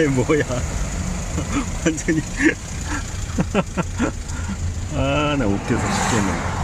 쟤 뭐야? 완전히. 아 나 웃겨서 죽겠네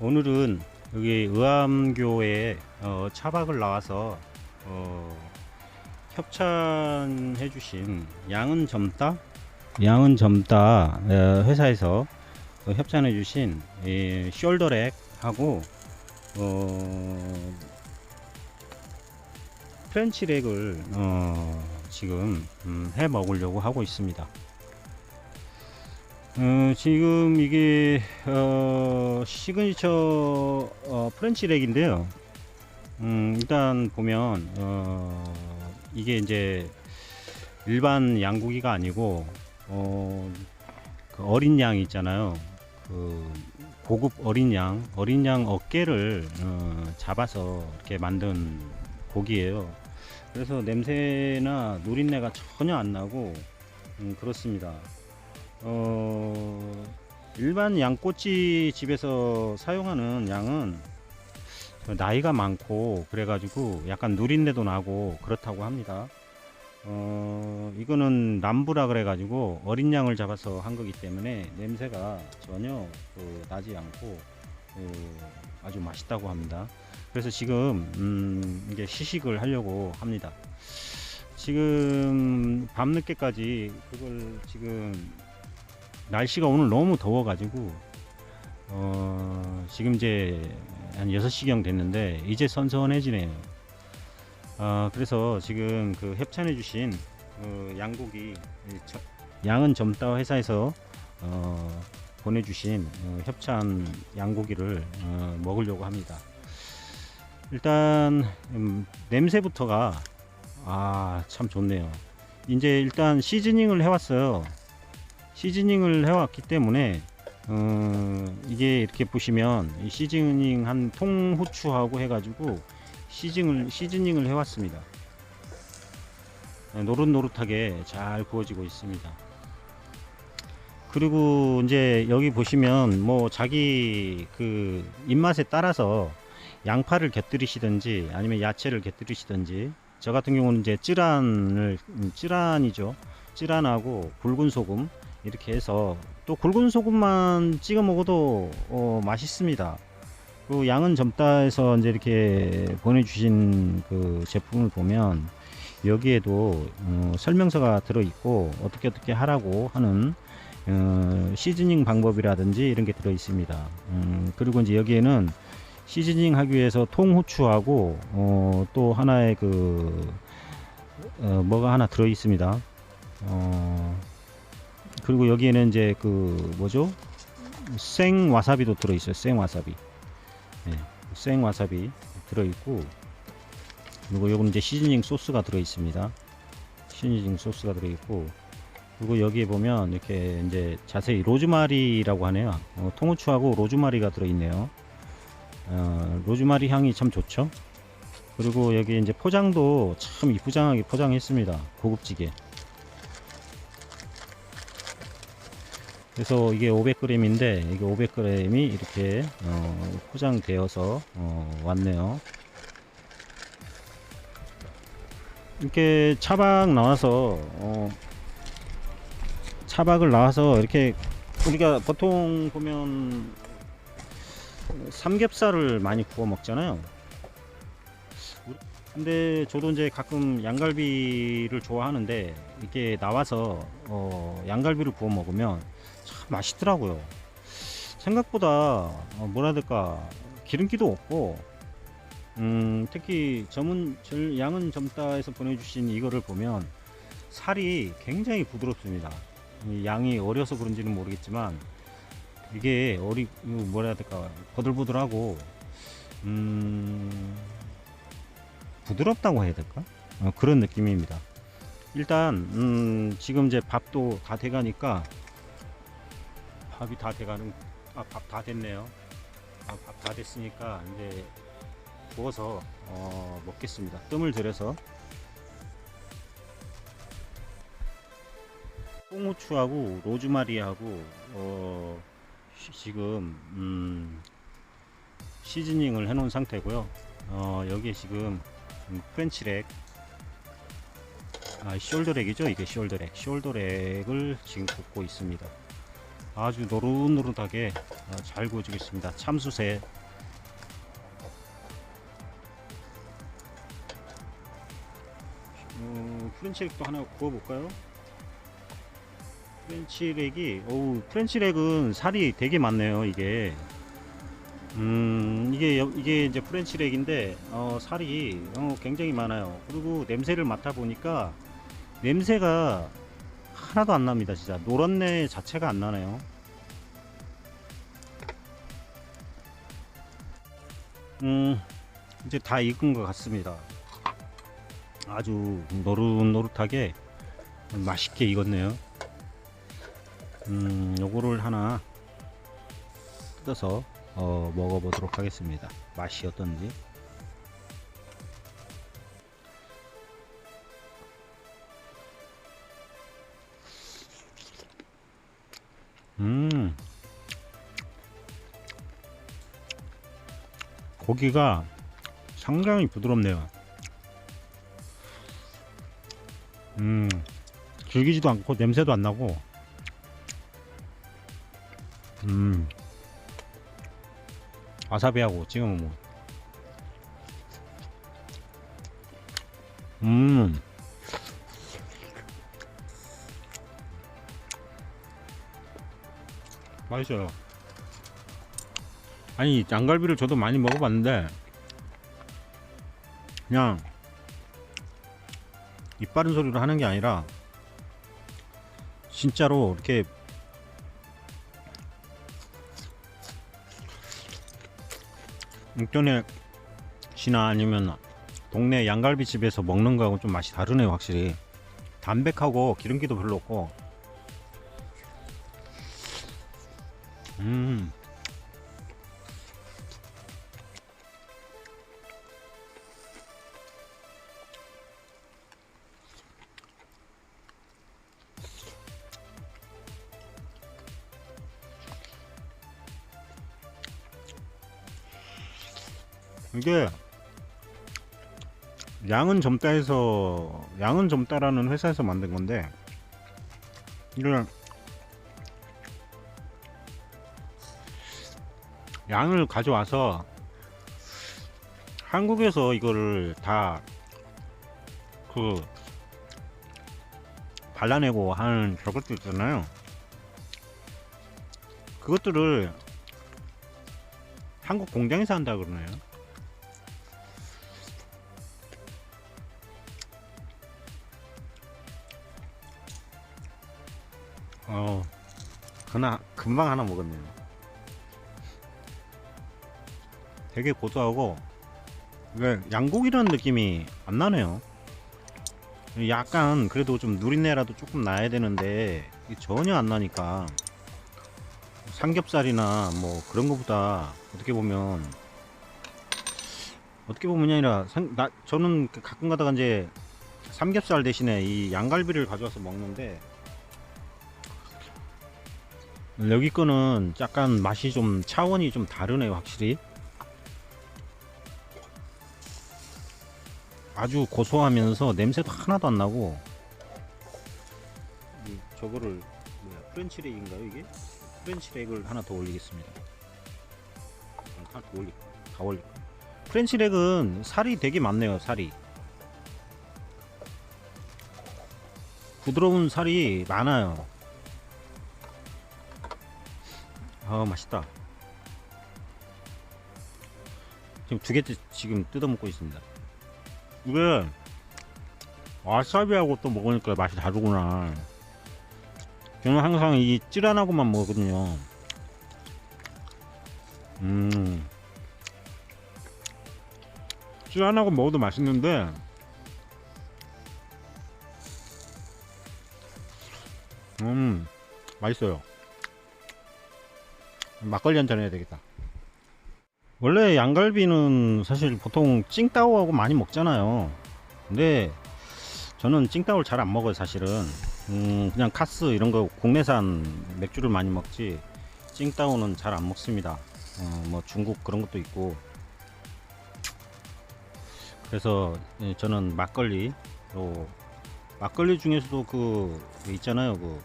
오늘은 여기 의암교에 어, 차박을 나와서 어, 협찬해 주신 양은 점따 양은 점따 어, 회사에서 어, 협찬해 주신 이 숄더렉 하고 어, 프렌치렉을 어, 지금 음, 해 먹으려고 하고 있습니다. 어, 지금 이게 어, 시그니처 어, 프렌치 렉인데요. 음, 일단 보면 어, 이게 이제 일반 양고기가 아니고 어, 그 어린 양 있잖아요. 그 고급 어린 양, 어린 양 어깨를 어, 잡아서 이렇게 만든 고기예요. 그래서 냄새나 누린내가 전혀 안 나고 음, 그렇습니다. 어, 일반 양꼬치 집에서 사용하는 양은 나이가 많고 그래가지고 약간 누린내도 나고 그렇다고 합니다. 어, 이거는 남부라 그래가지고 어린 양을 잡아서 한 거기 때문에 냄새가 전혀 그, 나지 않고 그, 아주 맛있다고 합니다. 그래서 지금 음, 이게 시식을 하려고 합니다. 지금 밤늦게까지 그걸 지금 날씨가 오늘 너무 더워가지고 어, 지금 이제 한 6시경 됐는데 이제 선선해지네요. 아, 그래서 지금 그 협찬해 주신 그 양고기 양은 점따 회사에서 어, 보내주신 어, 협찬 양고기를 어, 먹으려고 합니다. 일단 음, 냄새부터가 아 참 좋네요. 이제 일단 시즈닝을 해왔어요. 시즈닝을 해왔기 때문에 어, 이게 이렇게 보시면 이 시즈닝 한 통 후추하고 해가지고 시즈닝을 시즈닝을 해왔습니다. 네, 노릇노릇하게 잘 구워지고 있습니다. 그리고 이제 여기 보시면 뭐 자기 그 입맛에 따라서 양파를 곁들이시든지 아니면 야채를 곁들이시든지 저 같은 경우는 이제 찌란을 음, 찌란이죠. 찌란하고 굵은 소금 이렇게 해서 또 굵은 소금만 찍어 먹어도 어, 맛있습니다. 그 양은 점다에서 이제 이렇게 보내주신 그 제품을 보면 여기에도 어, 설명서가 들어 있고 어떻게 어떻게 하라고 하는 어, 시즈닝 방법이라든지 이런 게 들어 있습니다. 음, 그리고 이제 여기에는 시즈닝 하기 위해서 통후추하고 어, 또 하나의 그 어, 뭐가 하나 들어 있습니다. 어, 그리고 여기에는 이제 그 뭐죠? 생 와사비도 들어 있어요. 생 와사비. 네, 생 와사비 들어 있고 그리고 요거는 이제 시즈닝 소스가 들어 있습니다. 시즈닝 소스가 들어 있고 그리고 여기에 보면 이렇게 이제 자세히 로즈마리라고 하네요. 어, 통후추하고 로즈마리가 들어 있네요. 어, 로즈마리 향이 참 좋죠. 그리고 여기 이제 포장도 참 이쁘장하게 포장했습니다. 고급지게. 그래서 이게 500g인데 이게 500g이 이렇게 어, 포장되어서 어, 왔네요. 이렇게 차박 나와서 어, 차박을 나와서 이렇게 우리가 보통 보면 삼겹살을 많이 구워 먹잖아요. 근데 저도 이제 가끔 양갈비를 좋아하는데 이게 나와서 어, 양갈비를 구워 먹으면 참 맛있더라고요. 생각보다 어, 뭐라 해야 될까 기름기도 없고 음, 특히 점은 절- 양은 점다에서 보내주신 이거를 보면 살이 굉장히 부드럽습니다. 이 양이 어려서 그런지는 모르겠지만 이게 어리 이거 뭐라 해야 될까 보들보들하고 음, 부드럽다고 해야 될까 어, 그런 느낌입니다. 일단 음, 지금 이제 밥도 다 돼가니까 밥이 다 돼가는 아 밥 다 됐네요. 아, 밥 다 됐으니까 이제 구워서 어, 먹겠습니다. 뜸을 들여서 꽁후추하고 로즈마리하고 어, 시- 지금 음, 시즈닝을 해 놓은 상태고요. 어, 여기에 지금 음, 프렌치렉 아, 숄더렉이죠 이게 숄더렉 숄더렉을 지금 굽고 있습니다 아주 노릇노릇하게 어, 잘 구워지겠습니다. 참수새 어, 프렌치렉도 하나 구워볼까요? 프렌치렉이 어우 프렌치렉은 살이 되게 많네요 이게. 음 이게 여- 이게 이제 프렌치렉인데 어, 살이 어, 굉장히 많아요. 그리고 냄새를 맡아 보니까 냄새가 하나도 안 납니다 진짜. 노란내 자체가 안 나네요. 음 이제 다 익은 것 같습니다. 아주 노릇노릇하게 맛있게 익었네요. 음 요거를 하나 뜯어서 어, 먹어보도록 하겠습니다. 맛이 어떤지 고기가 상당히 부드럽네요. 음 질기지도 않고 냄새도 안 나고. 음 와사비하고 찍어 먹으면 음. 맛있어요 아니 양갈비를 저도 많이 먹어봤는데 그냥 이빠른 소리로 하는 게 아니라 진짜로 이렇게 인터넷이나 아니면 동네 양갈비 집에서 먹는 거하고 좀 맛이 다르네요 확실히. 담백하고 기름기도 별로 없고. 음 이게 양은 점다에서 양은 점다라는 회사에서 만든 건데 이걸 양을 가져와서 한국에서 이거를 다 그 발라내고 하는 저것도 있잖아요. 그것들을 한국 공장에서 한다 그러네요. 어, 그나 금방 하나 먹었네요. 되게 고소하고 이게 양고기라는 느낌이 안 나네요. 약간 그래도 좀 누린내라도 조금 나야 되는데 전혀 안 나니까 삼겹살이나 뭐 그런 거보다 어떻게 보면 어떻게 보면이 아니라 상- 나, 저는 그 가끔 가다가 이제 삼겹살 대신에 이 양갈비를 가져와서 먹는데 여기 거는 약간 맛이 좀 차원이 좀 다르네요 확실히 아주 고소하면서 냄새도 하나도 안 나고 이 저거를 뭐야 프렌치렉인가요 이게? 프렌치렉을 하나 더 올리겠습니다. 아, 하나 더 올릴까? 다 올릴까? 프렌치렉은 살이 되게 많네요 살이. 부드러운 살이 많아요. 아 맛있다. 지금 두 개째 지금 뜯어 먹고 있습니다. 이게 와사비하고 또 먹으니까 맛이 다르구나. 저는 항상 이 찌란하고만 먹거든요. 음. 찌란하고 먹어도 맛있는데, 음, 맛있어요. 막걸리 한잔 해야 되겠다. 원래 양갈비는 사실 보통 찡따오하고 많이 먹잖아요. 근데 저는 찡따오를 잘 안 먹어요, 사실은. 음, 그냥 카스 이런 거 국내산 맥주를 많이 먹지 찡따오는 잘 안 먹습니다. 어, 뭐 중국 그런 것도 있고. 그래서 예, 저는 막걸리 또 막걸리 중에서도 그 있잖아요, 그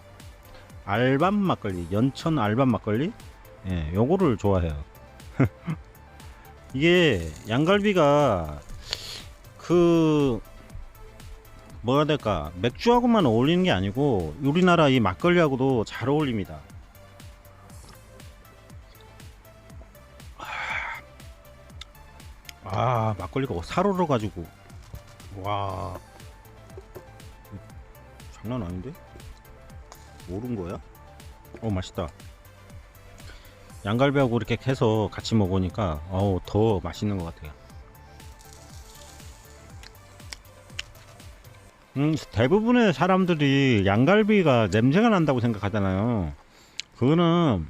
알밤 막걸리, 연천 알밤 막걸리, 예, 요거를 좋아해요. 이게 양갈비가 그 해야 될까 맥주하고만 어울리는 게 아니고 우리나라 이 막걸리하고도 잘 어울립니다. 아 막걸리가 살얼어 가지고 와 장난 아닌데 모른 거야? 어 맛있다. 양갈비하고 이렇게 해서 같이 먹으니까 어우 더 맛있는 것 같아요. 음, 대부분의 사람들이 양갈비가 냄새가 난다고 생각하잖아요. 그거는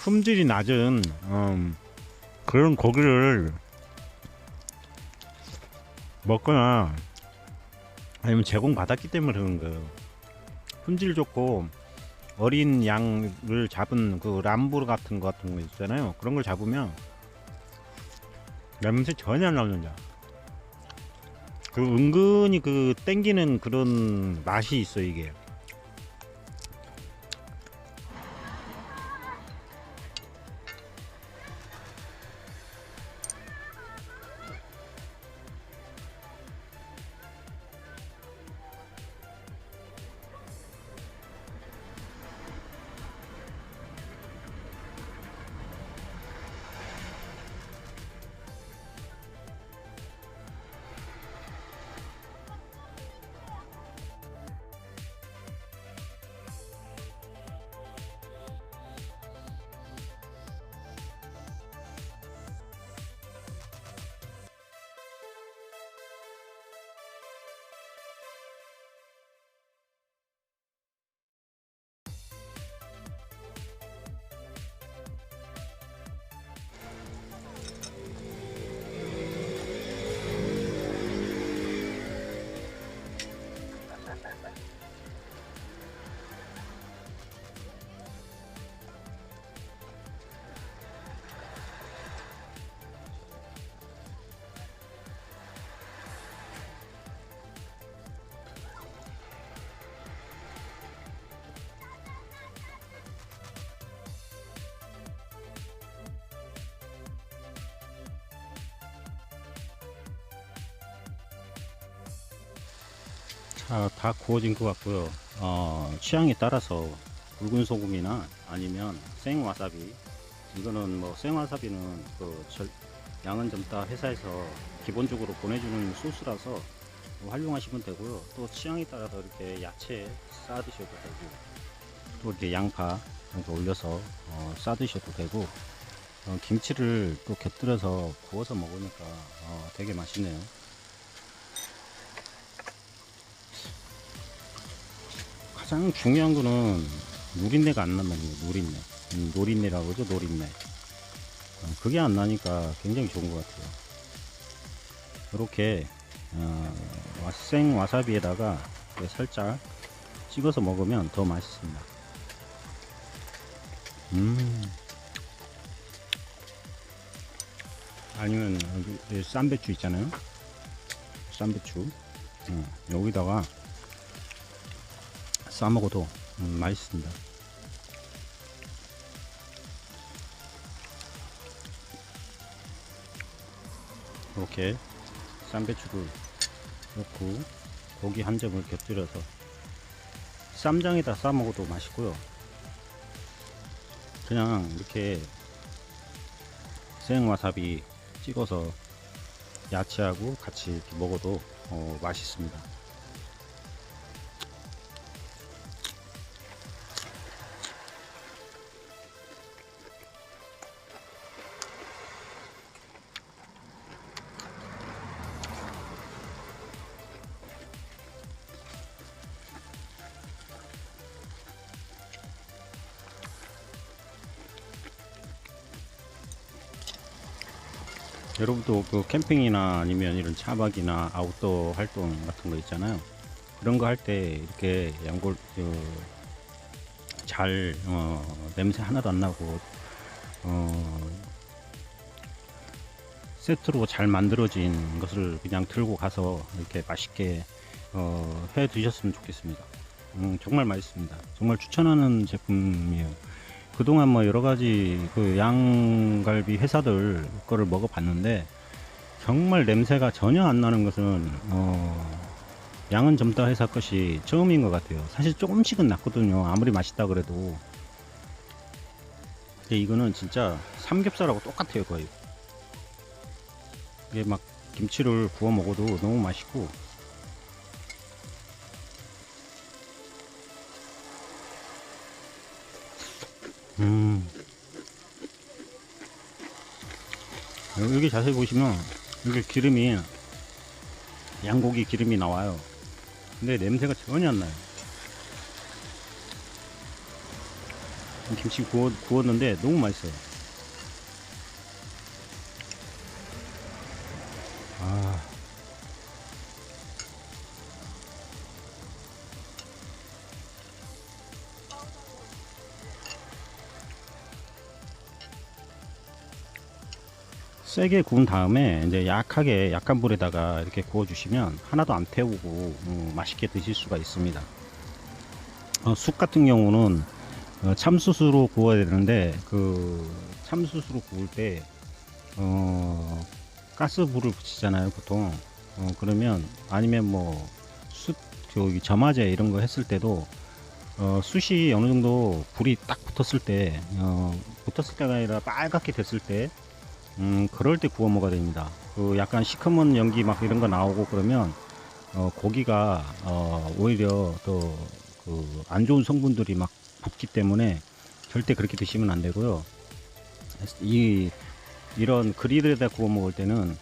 품질이 낮은 음, 그런 고기를 먹거나 아니면 제공받았기 때문에 그런 거예요. 품질 좋고 어린 양을 잡은 그 람부 같은 거 같은 거 있잖아요. 그런 걸 잡으면 냄새 전혀 안 나는다. 그 은근히 그 땡기는 그런 맛이 있어 이게. 자, 다 구워진 것 같고요. 어, 취향에 따라서 굵은 소금이나 아니면 생 와사비. 이거는 뭐 생 와사비는 그 절, 양은 젊다 회사에서 기본적으로 보내주는 소스라서 뭐 활용하시면 되고요. 또 취향에 따라서 이렇게 야채 싸 드셔도 되고, 또 이렇게 양파 이렇게 올려서 어, 싸 드셔도 되고, 어, 김치를 또 곁들여서 구워서 먹으니까 어, 되게 맛있네요. 가장 중요한 거는 누린내가 안 난다는 거예요. 누린내. 음, 노린내라고 그러죠. 노린내. 어, 그게 안 나니까 굉장히 좋은 것 같아요. 이렇게 어, 와- 생 와사비에다가 살짝 찍어서 먹으면 더 맛있습니다. 음. 아니면 쌈배추 있잖아요. 쌈배추. 어, 여기다가 싸 먹어도 음, 맛있습니다. 이렇게 쌈배추를 넣고 고기 한 점을 곁들여서 쌈장에다 싸 먹어도 맛있고요. 그냥 이렇게 생와사비 찍어서 야채하고 같이 먹어도 어, 맛있습니다. 여러분도 그 캠핑이나 아니면 이런 차박이나 아웃도어 활동 같은 거 있잖아요. 그런 거 할 때 이렇게 양골 그, 잘 어, 냄새 하나도 안 나고 어, 세트로 잘 만들어진 것을 그냥 들고 가서 이렇게 맛있게 어, 해 드셨으면 좋겠습니다. 음, 정말 맛있습니다. 정말 추천하는 제품이에요. 그동안 뭐 여러 가지 그 양갈비 회사들 거를 먹어봤는데 정말 냄새가 전혀 안 나는 것은 어, 양은 점다 회사 것이 처음인 것 같아요. 사실 조금씩은 났거든요. 아무리 맛있다 그래도. 근데 이거는 진짜 삼겹살하고 똑같아요, 거의. 이게 막 김치를 구워 먹어도 너무 맛있고 음. 여기 자세히 보시면 여기 기름이 양고기 기름이 나와요. 근데 냄새가 전혀 안 나요. 김치 구워, 구웠는데 너무 맛있어요. 아. 세게 구운 다음에 이제 약하게 약한 불에다가 이렇게 구워 주시면 하나도 안 태우고 음, 맛있게 드실 수가 있습니다. 어, 쑥 같은 경우는 어, 참숯으로 구워야 되는데 그 참숯으로 구울 때 어, 가스불을 붙이잖아요 보통 어, 그러면 아니면 뭐 숯 저기 점화제 이런 거 했을 때도 어, 숯이 어느 정도 불이 딱 붙었을 때 어, 붙었을 때가 아니라 빨갛게 됐을 때 음, 그럴 때 구워 먹어야 됩니다. 그 약간 시커먼 연기 막 이런 거 나오고 그러면 어, 고기가 어, 오히려 더그안 좋은 성분들이 막 붙기 때문에 절대 그렇게 드시면 안 되고요. 이 이런 그릴에다 구워 먹을 때는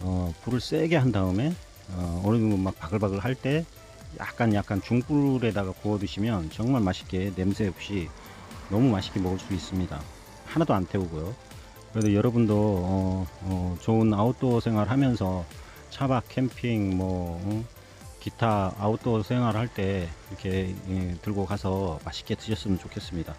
어, 불을 세게 한 다음에 어, 어느 정도 막 바글바글 할 때 약간 약간 중불에다가 구워 드시면 정말 맛있게 냄새 없이 너무 맛있게 먹을 수 있습니다. 하나도 안 태우고요. 그래도 여러분도 어, 어, 좋은 아웃도어 생활 하면서 차박, 캠핑, 뭐 어, 기타 아웃도어 생활 할 때 이렇게 예, 들고 가서 맛있게 드셨으면 좋겠습니다.